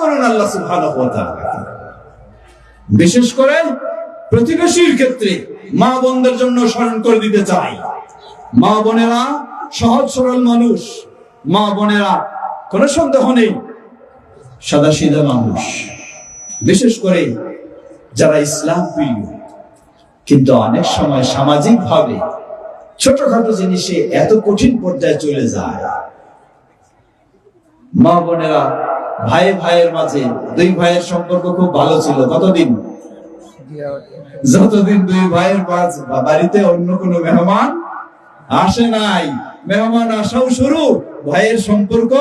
করুন আল্লাহ সুবহানাহু ওয়া তাআলাকে বিশেষ করে প্রতিবেশীর ক্ষেত্রে মা বোনদের জন্য স্মরণ করে দিতে চাই। মা বোনেরা সহজ সরল মানুষ। মা বোনেরা কোনো সন্দেহ নেই সাদা সিধা মানুষ। বিশেষ করে যারা ইসলাম প্রিয়, কিন্তু অনেক সময় সামাজিক ভাবে ছোটখাটো জিনিসে এত কঠিন পর্যায়ে চলে যায়। মা বোনেরা ভাই ভাইয়ের মাঝে, দুই ভাইয়ের সম্পর্ক খুব ভালো ছিল। কতদিন? যতদিন দুই ভাইয়ের মাঝ- বাড়িতে অন্য কোনো মেহমান আসে নাই। মেহমান আসাও শুরু। ভাইয়ের সম্পর্ক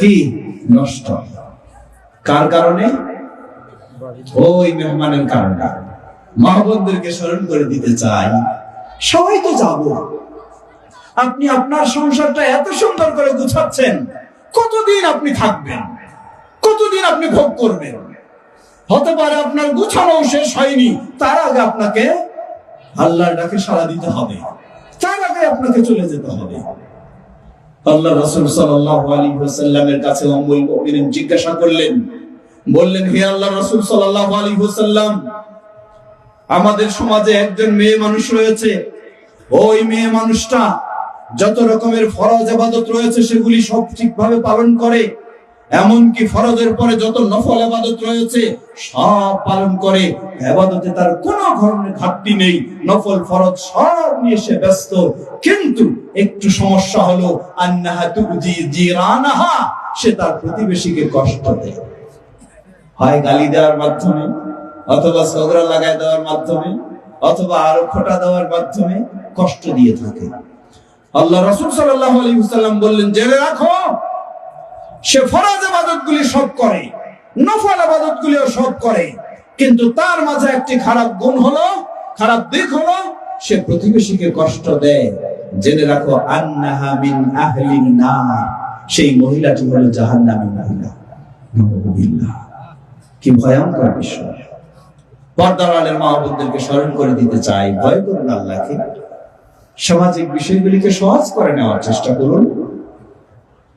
কি? নষ্ট। কার কারণে? ওই মেহমানের কারণে। মা বোনদেরকে স্মরণ করে দিতে চাই। সবাই তো যাব আপনি আপনার সংসারটা এত সুন্দর করে গুছাচ্ছেন। কতদিন আপনি থাকবেন? কতদিন আপনি ভোগ করবেন? হতে পারে আপনার গুছানো শেষ হয়নি, তার আগে আপনাকে আল্লাহর ডাকে সাড়া দিতে হবে। তার আগে আপনাকে চলে যেতে হবে। আল্লাহ কাছে জিজ্ঞাসা করলেন, বললেন, হে আল্লাহ আমাদের সমাজে একজন মেয়ে মানুষ রয়েছে। ওই মেয়ে মানুষটা যত রকমের ফরজ ইবাদত রয়েছে, সেগুলি সব ঠিকভাবে পালন করে। এমনকি ফরজের পরে যত নফল ইবাদত রয়েছে, সব পালন করে। ইবাদতে তার কোনো ধরনের ঘাটতি নেই। নফল, ফরজ সব নিয়ে সে ব্যস্ত। কিন্তু একটু সমস্যা হলো, আন্নাহা তুজি জিরানাহা, সে তার প্রতিবেশীকে কষ্ট দেয়। হয় গালি দেওয়ার মাধ্যমে, অথবা ঝগড়া লাগায় দেওয়ার মাধ্যমে, অথবা আরও খোটা দেওয়ার মাধ্যমে কষ্ট দিয়ে থাকে। আল্লাহ রসুল ওয়াসাল্লাম বললেন, জেনে রাখো, সে ফরজ ইবাদতগুলি সব করে, নফল ইবাদতগুলিও সব করে, কিন্তু তার মাঝে একটি খারাপ গুণ হলো, খারাপ দিক হলো, সে প্রতিবেশীকে কষ্ট দেয়। জেনে রাখো সেই মহিলাটি হলো জাহান্নামী মহিলা। কি ভয়ঙ্কর বিষয়। পর্দার আলের মা বোনদেরকে স্মরণ করে দিতে চাই, ভয় করুন আল্লাহকে। সামাজিক বিষয়গুলিকে সহজ করে নেওয়ার চেষ্টা করুন।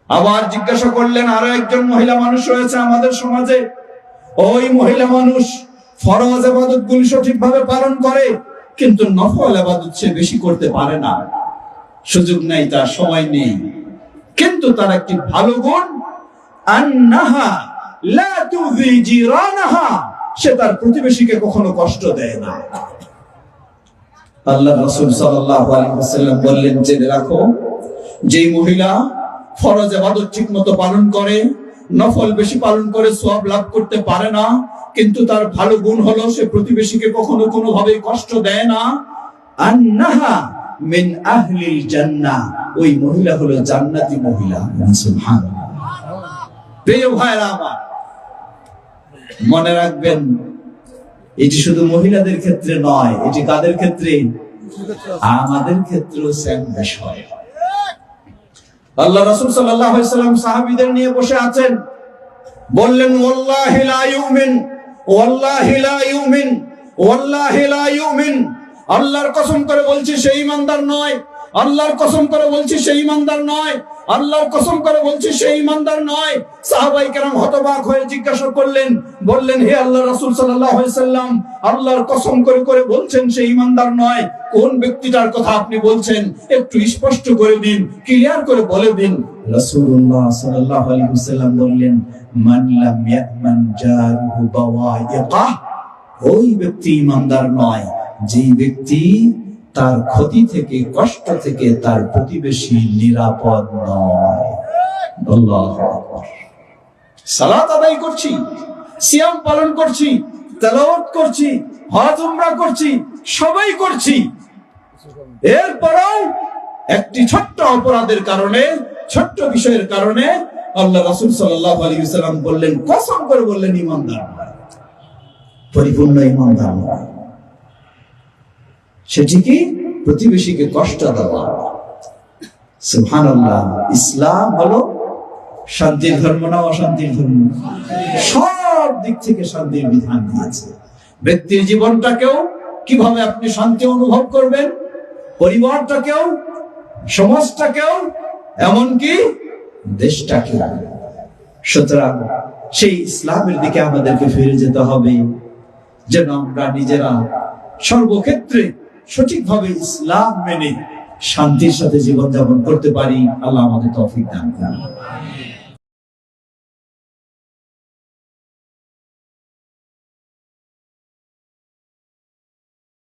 আবার জিজ্ঞাসা করলেন, আরও একজন মহিলা মানুষ রয়েছে আমাদের সমাজে? ওই মহিলা মানুষ ফরজ আবাদত গুলি সঠিকভাবে পালন করে, কিন্তু নফল আবাদত সে বেশি করতে পারে না। সুযোগ নেই, তার সময় নেই। কিন্তু তার একটি ভালো গুণ সে তার প্রতিবেশীকে কখনো কষ্ট দেয় না। আল্লাহ বললেন, জেনে রাখো মহিলা ফরজ পালন করে, নফল বেশি পালন করে লাভ করতে পারে না, কিন্তু তার ভালো গুণ হলো সে প্রতিবেশীকে কখনো কোনো ভাবে কষ্ট দেয় না। আন্নাহা মিন আহলিল জান্নাহ। ওই মহিলা হলো জান্নাতি মহিলা। সুবহানাল্লাহ। প্রিয় ভাইরা আমার, মনে রাখবেন এটি শুধু মহিলাদের ক্ষেত্রে নয়, এটি কাদের ক্ষেত্রে? আমাদের ক্ষেত্রেও সেম বিষয়। আল্লাহ রাসূল সাল্লাল্লাহু আলাইহি সাল্লাম সাহাবীদের নিয়ে বসে আছেন। বললেন, ওয়াল্লাহি লা ইউমিন, ওয়াল্লাহি লা ইউমিন, ওয়াল্লাহি লা ইউমিন। আল্লাহর কসম করে বলছি সেই ইমানদার নয়। আল্লাহর কসম করে বলছি সেই ইমানদার নয়। আল্লাহর কসম করে বলছি, সেই ইমানদার নয়। সাহাবাই কেরাম হতবাক হয়ে জিজ্ঞাসা করলেন, বললেন, হে আল্লাহ রাসূল সাল্লাম, আল্লাহর কসম করে করে বলছেন সেই ইমানদার নয়। কোন ব্যক্তিটার কথা আপনি বলছেন? একটু স্পষ্ট করে দিন, ক্লিয়ার করে বলে দিন। ওই ব্যক্তি ইমানদার নয়। যেই ব্যক্তি তার ক্ষতি থেকে, কষ্ট থেকে তার প্রতিবেশী নিরাপদ নয়। করছি, সিয়াম পালন করছি, তেলাওয়াত করছি, হজ উমরা করছি, সবাই করছি। এরপরেও একটি ছোট্ট অপরাধের কারণে, ছোট্ট বিষয়ের কারণে আল্লাহ রাসূল সাল্লাল্লাহু আলাইহি ওয়াসাল্লাম বললেন, কসম করে বললেন, ইমানদার পরিপূর্ণ ইমানদার নয়। সেটি কি প্রতিবেশীকে কষ্ট দেওয়া। সুবহানাল্লাহ, ইসলাম হলো শান্তির ধর্ম না অশান্তির ধর্ম? সব দিক থেকে শান্তির বিধান দিয়েছে। ব্যক্তির জীবনটাকেও কীভাবে আপনি শান্তি অনুভব করবেন, পরিবারটাকেও, সমাজটাকেও, এমনকি দেশটাকেও সুতরাং সেই ইসলামের দিকে আমাদেরকে ফিরে যেতে হবে, যেন আমরা নিজেরা সর্বক্ষেত্রে সঠিকভাবে ইসলাম মেনে শান্তির সাথে জীবনযাপন করতে পারি আল্লাহ আমাদের তৌফিক দান করুন।